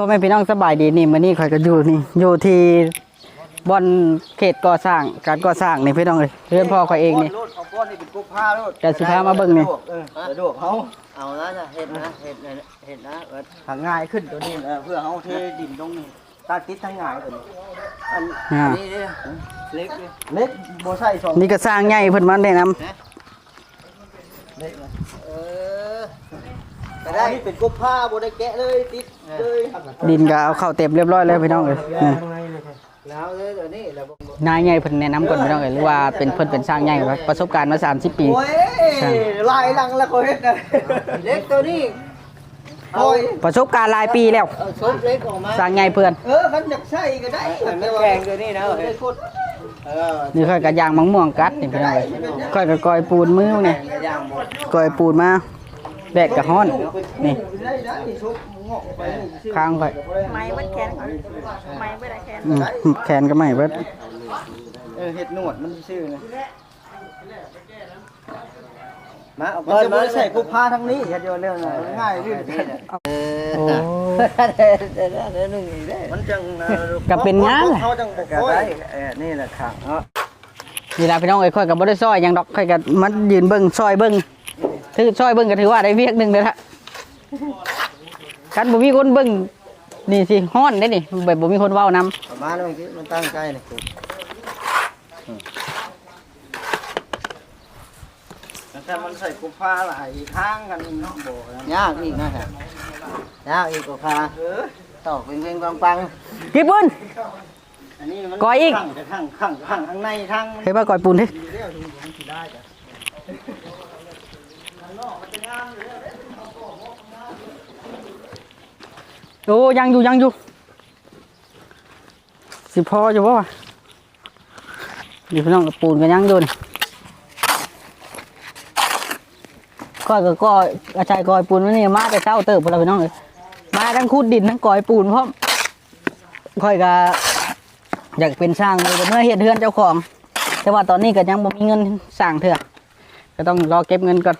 พ่อแม่พี่น้องสบายดีนี่มื้อนี้ข่อยก็อยู่นี่อยู่ที่บ่อนเขตก่อสร้างการก่อสร้างนี่พี่น้องเอ้ยเรือนพ่อข่อยเองนี่โลดเอาก้อนนี่เป็นกุ๊กผ้าโลดแต่สิพามาเบิ่งนี่ เออสะดวกเขาเอาแล้วนะเห็ดนะเห็ดนะเห็ดนะเอิ้นทางง่ายขึ้นตัวนี้เออเพื่อเขาเทดินตรงนี้ตาติดทางง่ายตัวนี้อันอ่านี้เด้อเล็กเลยเล็กโบใส่สองนี่ก็สร้างใหญ่เพิ่นมาแนะนำเล็กนะเออก็ ได้ได้นี่เป็นกุ๊กผ้าโบได้แกะเลยติดเลยดินก็เอาเข้าเต็มเรียบร้อยแล้วพี่น้องเอ้ยนี่แล้วเด้อเดี๋ยวนี้แล้วบ่นายใหญ่เพิ่นแนะนำก่อนพี่น้องเอ้ยหรือว่าเป็นเพิ่นเป็นสร้างใหญ่ไว้ประสบการณ์มา 30 ปีโอ้ยลายลังแล้วเขาเฮ็ดนะเล็กตัวนี้โอ้ยประสบการณ์หลายปีแล้วเอาซบเล็กออกมาสร้างใหญ่เพิ่นเออขันอยากใส่ก็ได้อันไม่แพงตัวนี้นะเออเอ้ได้ยโคตรเออนี่ค่อยก็ย่างมังม่วงกัดนี่พี่น้องเอ้ยค่อยก็กอยปูนมือนี่ย่างหมดกอยปูนมา แดดก็ฮ้อน นี่ได้ได้ชุบงอกไปนี่ซื้อข้างข่อยไม้มันแขนก่อนไม้ไม่ได้แขนอืมแขนก็ไม่เบิดเออเฮ็ดหนวดมันซื่อนะมาเอามันจะบ่ได้ใส่กุ๊กผ้าทั้งนี้เฮ็ดเดียวเรื่องน่ะง่ายขึ้นเออโอ้เด้อเด้อเด้อหนึ่งอีกเด้อมันจังเอ่อก็เป็นงานแหละเขาจังบ่ก็ค่อยได้เออนี่แหละครับเนาะนี่ล่ะพี่น้องเอ้ยค่อยก็บ่ได้ซอยหยังดอกค่อยก็มันยืนเบิ่งซอยเบิ่ง ถือซอยเบิ่งก็ถือว่าได้เวียกหนึงเด้อละคันบ่มีคนเบิ่งนี่สิฮ้อนเด้นี่แบบบ่มีคนเว้านํประมาณนั้นเมื่อกี้มันตั้งใจนะครูแต่มันใส่กุ๊กผ้าหลายทางกันเนาะบ่นะยากอีกนะครับยากอีกกว่าพาเออตอกเป็นเพลงปังกี่ปุ้นอันนี้มันก่อยอีกข้างจะข้างข้างข้างข้างในทางเฮ้ยมาก่อยปูนดิ โอ้ยังอยู่ยังอยู่ สิพออยู่บ่วะนี่พี่น้องปูนกันยังอยู่นี่ก้อยก็ก้อยกระชายก้อยปูนมันนี่มาแต่เช้าเติบพวกเราพี่น้องเลยมาทั้งคูดดินทั้งก้อยปูนพร้อมค่อยก็อยากเป็นช่างเลยเมื่อเห็นเฮือนเจ้าของ แต่ว่าตอนนี้ก็ยังบ่มีเงินสร้างเถื่อก็ต้องรอเก็บเงินก่อน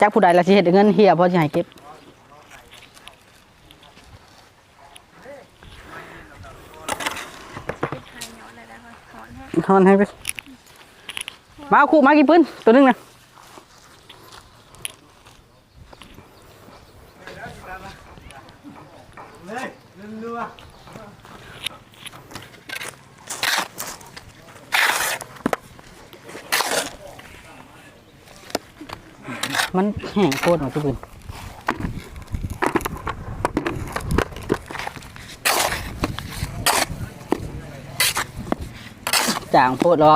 จักผู้ใดละสิเฮ็ดเงินเฮียพอสิให้เก็บทอนให้ไปมาเอาคู่มากี่ปืนตัวหนึงนะ มันแห้งโคตรหมดทุกปืนจางโพดรอ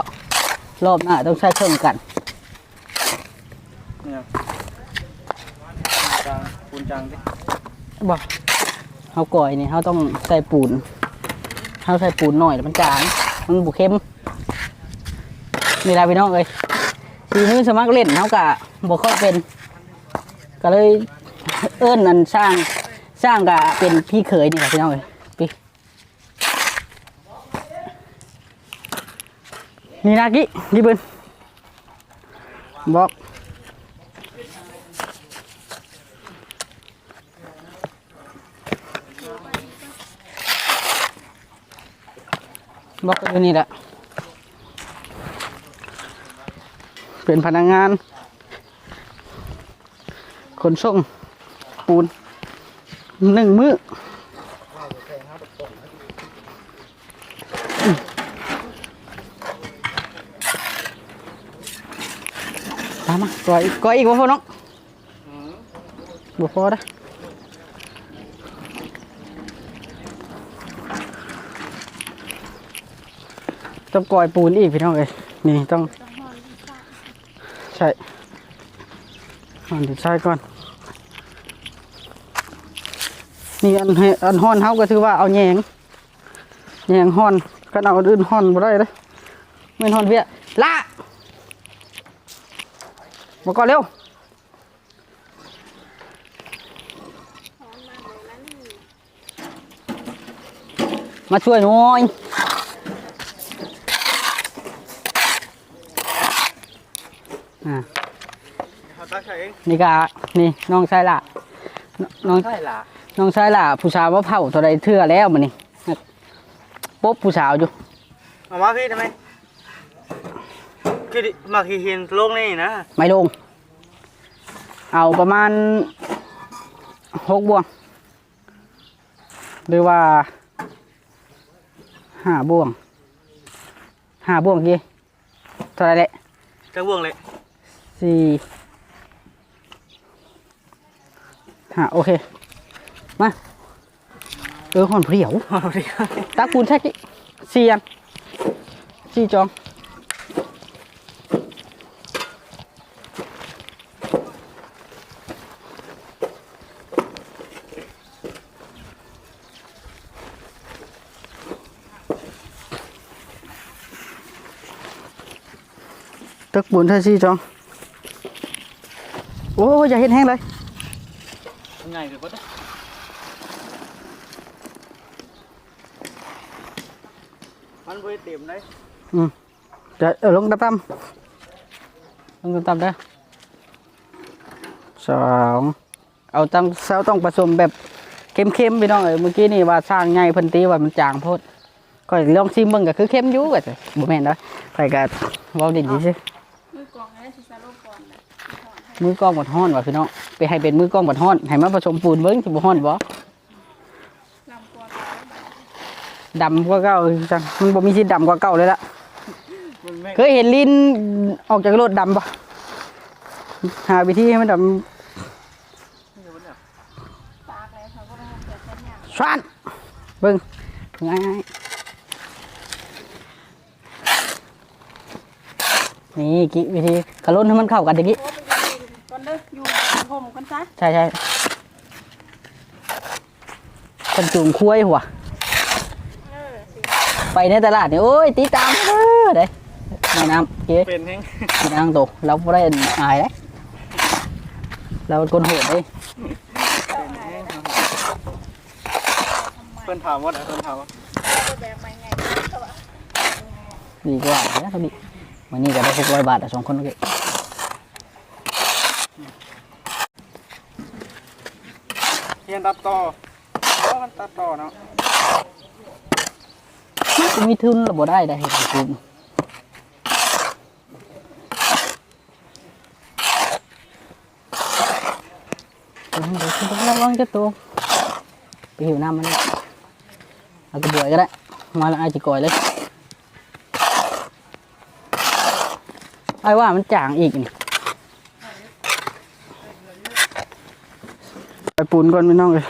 รอบหน้าต้องใช้เครื่องกันเนี่ยจางปูนจางดิบอกเขาก่อยนี่เขาต้องใส่ปูนเขาใส่ปูนหน่อยแล้วมันจาง มันบุเข้มนี่ละพี่น้องเอ้ยทีนี้สมัครเล่นเขากะ บอกค่อยเป็น ก็เลยเอิ้นอันสร้างสร้างกะเป็นพี่เขยนี่แหละพี่น้องเอ้ยพี่นี่นากิกี่ปืนบอกบอกอยู่นี่แหละเป็นพนักงาน ขนส่งปูนหนึ่งมืออืมตามมาก่อยก่อยอีกบ่พอน้องบ่พอนะต้องก่อยปูนอีกพี่น้องเอ้ยนี่ต้องใช่อันเดี๋ยวใช่ก่อน นี่อันให้อันห้อนเฮาก็ถือว่าเอาแยงแยงห้อนก็เอาอื่นห้อนบ่ได้เลยไม่นห้อนเพี้ยละมาก่อนเร็วมาช่วยหน่อยอ่าเขาตักใส่เองนี่กะนี่น้องชายละน้องใช่ล่ะ น้องชายล่ะผู้สาวว่าเผาเท่าไรเทื่อแล้วมันนี่ปุ๊บผู้สาวอยู่เอามาพี่ทำไมคือดิมาขี้เห็นโลกนี่นะไม่ลง เอาประมาณหกบวง หรือว่าห้าบวงห้าบวงกี่เท่าไหรแหละจังบ่วงเลยสี่ห้าโอเค มา เออหอนเพรียวตักปูนแท็กอีกสี่อันสี่จองตักปูนแท็กสี่จอง โอ้ยอย่าเห็นแห้งเลยง่ายคือก็ได้ มันบ่ได้เต็มเลยเดี๋ยวเออลงตำตำลงตำตำได้อสองเอาตำเซาต้องผสมแบบเข้มๆไปน้องเอ้ยเมื่อกี้นี่ว่าสร้างไงเพิ่นตีว่ามันจางโพดก็ลองชิมเบิ่งก็คือเข้มอยู่ก็จ้ะบ่แม่นเด้อไปก็เว้าดีๆซิมือกองนั่นสิซาโลก่อนนะมือกล้องบัดฮ้อนว่ะพี่น้องไปให้เป็นมือกล้องบัดฮ้อนให้มาผสมปูนเบิ่งสิบ่ฮ้อนบ่ ลำกว่า ดำกว่าเก่าจังมันบ่มีสิทธิ์ดำกว่าเก่าเลยล่ะมันแม่งเคยเห็นลิ้นออกจากรถดำปะหาวิธีให้มันดปากเลยเขาก็ต้องเกิดสัญญาำชวนเบิ้งง่ายๆนี่กี่วิธีกระล้นให้มันเข้ากันตะกี้โอ้ไปอยู่ก่อนเด้ออยู่ห่มกันซะ ใช่ใช่คนจูงคุ้ยหัวเออสิ ไปในตลาดนี่โอ้ยตีตามเด้อเด้แม่น้ำเก๋เป็นแห้งแม่น้ำโตเราไม่ได้อายเลยเราเป็นคนโหดเลยเพิ่นถามว่าเพิ่นถามว่าเอาแบบใหม่ไงเขาว่าดีกว่าแล้วเขาดีวันนี้ก็ได้หกร้อยบาทอะสองคนโอเคเฮียนตัดต่อเพราะมันตัดต่อเนาะ มีทุนเราบ่ได้ได้เห็นทุนเดี๋ยวคุณต้องระวังจะตัวไปหิวน้ำมันเอากระบวยก็ได้ มาแล้วไอ้จิกอยเลยไอ้ว่ามันจางอีกนี่ไปปูนก่อนไม่น้องเลย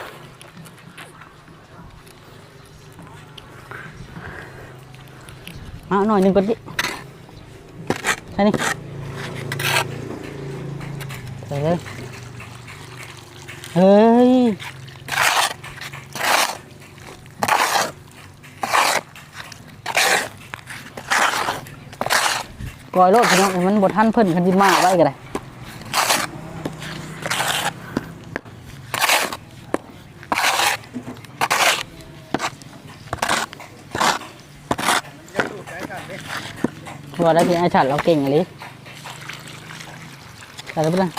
มา หน่อยหนึ่งก็ดิใช่นี่ใส่เลยเฮ้ยกอยโลดพี่น้องมันบดท่านเพิ่นคันที่มาไว้ก็ได้ ว่าได้พี่ไอ้ฉัดเราเก่งอะไรใส่แล้วปะล่ะ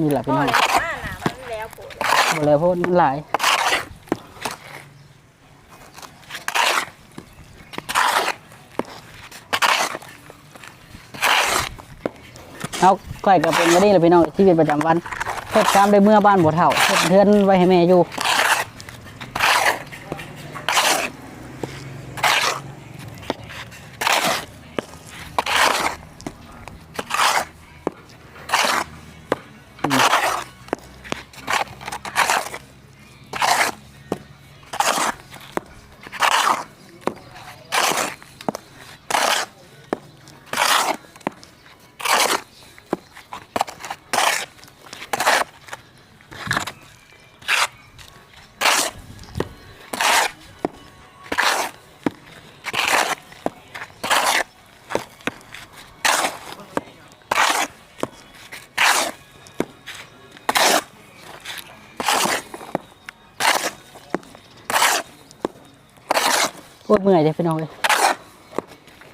นี่แหละพี่น้องหมันแล้วปวดหมดเพราะมันหลายเอา ก้อยกับเป็นมาดีเลยพี่น้องชีวิตประจำวันเฮ็ดตามได้เมื่อบ้านบ่เท่าเฮ็ดเทือนไว้ให้แม่อยู่ มื่อยเลยพี่น้องเลย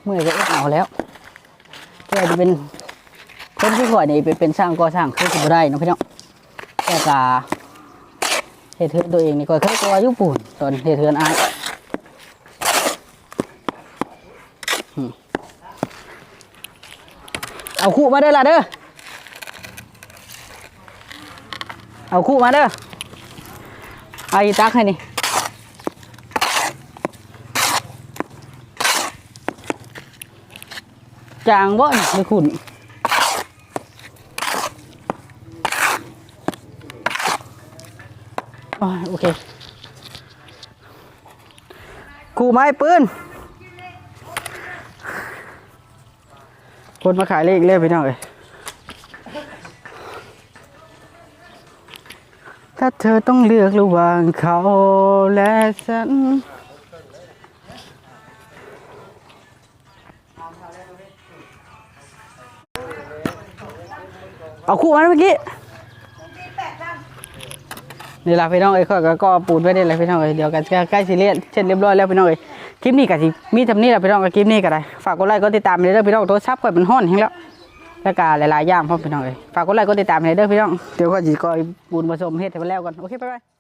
เมื่อยก็อดเอาแล้วก็จะเป็นคนที่ข่อยนี่เป็นเป็นสร้างก่อสร้างคือสิบได้นะพี่น้องแต่กาเฮ็ดเทือนตัวเองนี่ก็เคยก่ออยู่ปุ่นตอนเฮ็ดเทือนอายอืมเอาคู่มาเด้อล่ะเด้อ เอาคู่มาเด้อเอาอีตักให้นี่ จางบ่นี่ไม่คุณโอเคกูไม้ปืนคนมาขายเลขเล่พี่น้องเอ้ยถ้าเธอต้องเลือกระหว่างเขาและฉัน เอาคู่มันเมื่อกี้นี่ละพี่น้องเอ้ยข้อยก็ก็ปูนไว้ได้เลยพี่น้องเอ้ยเดี๋ยวกันใกล้สิเลียนเช่นเรียบร้อยแล้วพี่น้องเอ้ยคลิปนี้ก็สิมีทำนี่แหละพี่น้องกับคลิปนี้ก็ได้ฝากกดไลค์กดติดตามเลยเด้อพี่น้องโทรศัพท์ก่อยมันห้อนแฮงแล้วแล้วก็หลายๆอย่างพร้อมพี่น้องเอ้ยฝากกดไลค์กดติดตามเลยเด้อพี่น้องเดี๋ยวข้อยสิก็ปูนผสมเฮ็ดให้มันแล้วก่อนโอเคบ๊ายบาย